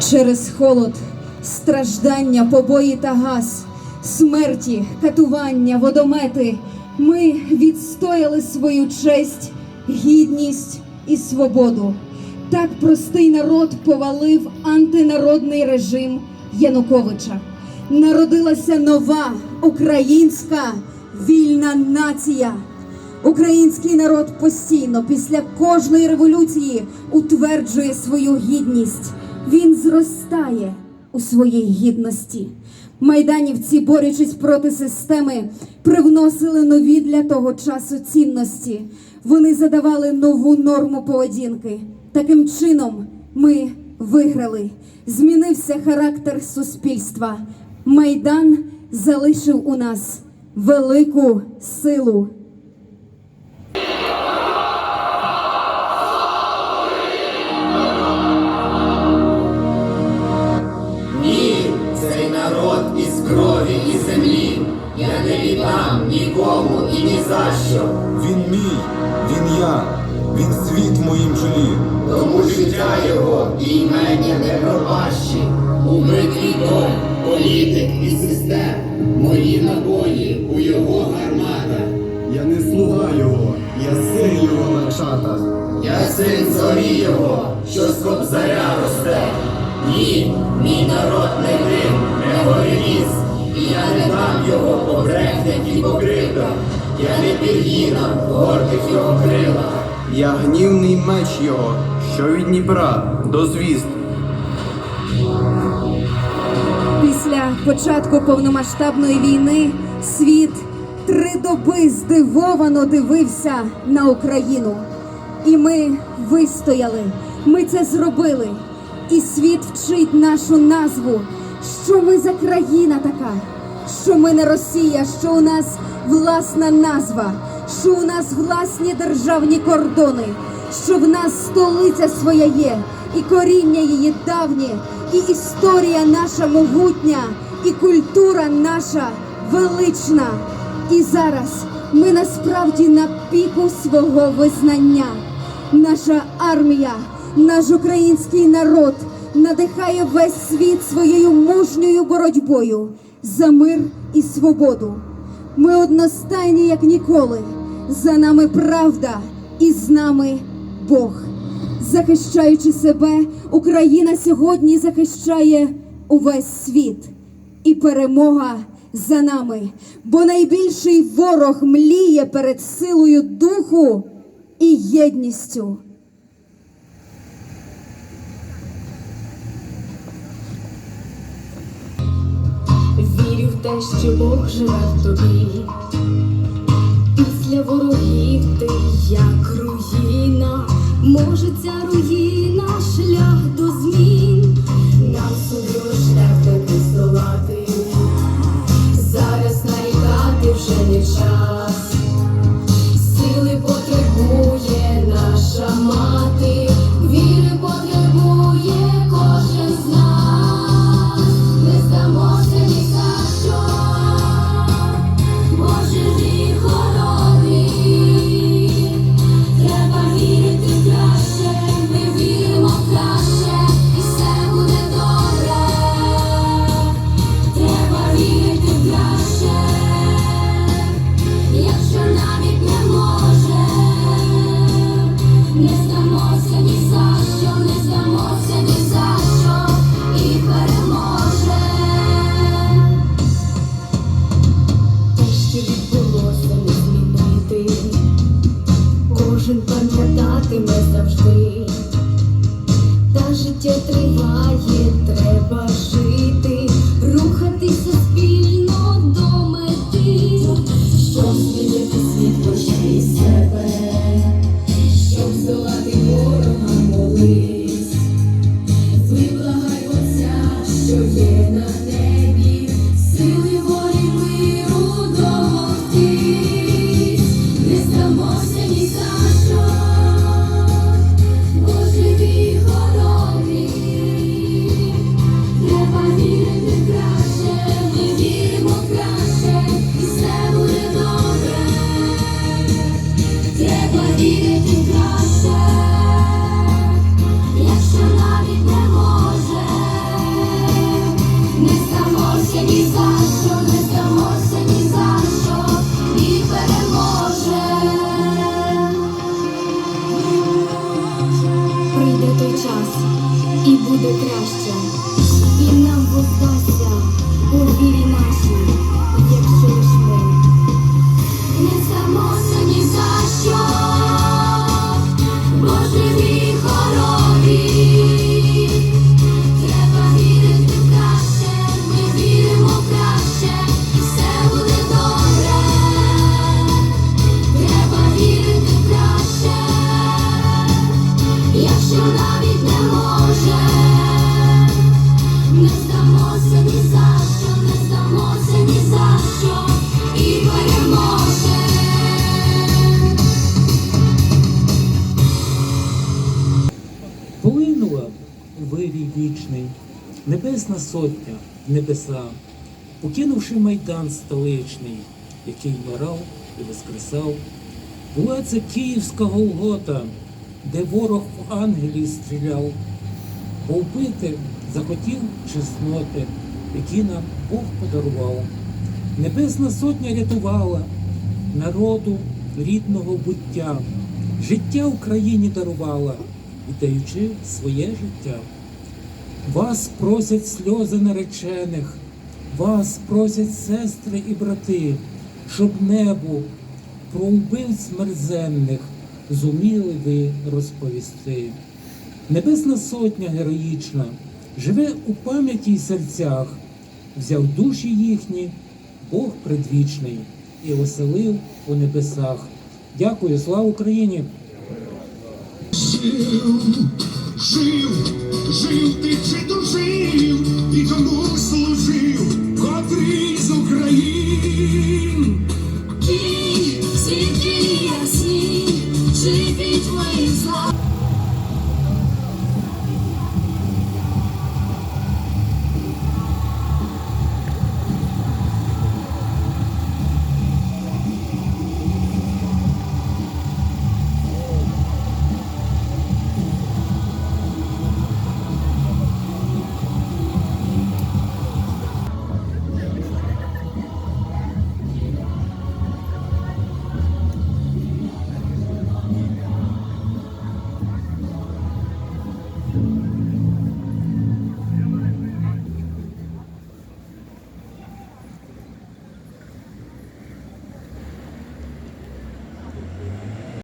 Через холод, страждання, побої та газ, смерті, катування, водомети. Ми відстояли свою честь, гідність і свободу. Так простий народ повалив антинародний режим Януковича. Народилася нова українська вільна нація. Український народ постійно після кожної революції утверджує свою гідність. Він зростає у своїй гідності. Майданівці, борючись проти системи, привносили нові для того часу цінності. Вони задавали нову норму поведінки. Таким чином ми виграли. Змінився характер суспільства. Майдан залишив у нас велику силу. Віддам нікому і ні за що. Він мій, він я, він світ в моїм жилі. Тому життя його і імення не пропащі. У битві дом, політик і систем. Мої набої у його гарматах. Я не слуга його, я син його на шатах. Я син зорі його, що з кобзаря росте. Ні, мій народ не. І я не дам його по і по кривдах. Я не пір'їна гордих його крилах. Я гнівний меч його, що від Дніпра до звізд. Після початку повномасштабної війни світ три доби здивовано дивився на Україну. І ми вистояли, ми це зробили. І світ вчить нашу назву, що ми за країна така, що ми не Росія, що у нас власна назва, що у нас власні державні кордони, що в нас столиця своя є, і коріння її давнє, і історія наша могутня, і культура наша велична. І зараз ми насправді на піку свого визнання. Наша армія, наш український народ надихає весь світ своєю мужньою боротьбою за мир і свободу. Ми одностайні, як ніколи. За нами правда і з нами Бог. Захищаючи себе, Україна сьогодні захищає увесь світ. І перемога за нами, бо найбільший ворог мліє перед силою духу і єдністю. Те, що Бог живе в тобі. Після ворогів ти як руїна, може ця руїна Та триває, треба жити, рухатися спільно до мети, щоб змінити світ почти себе, щоб здолати ворога молись. той час і буде краще, і нам воздасться. Якщо навіть не може, не здамося ні за що, не здамося ні за що, і переможе. Полинула у вирій вічний, небесна сотня в небеса, покинувши майдан столичний, який вмирав і воскресав. Була це київська Голгота, де ворог в ангелів стріляв, бо вбити захотів чесноти, які нам Бог подарував. Небесна сотня рятувала народу рідного буття, життя Україні дарувала, віддаючи своє життя. Вас просять сльози наречених, вас просять сестри і брати, щоб небу про вбивць мерзенних зуміли ви розповісти. Небесна Сотня героїчна живе у пам'яті й серцях, взяв душі їхні, Бог предвічний і оселив у небесах. Дякую, слава Україні! Жив, жив, жив ти чи дожив, і кому служив котрий з України. She between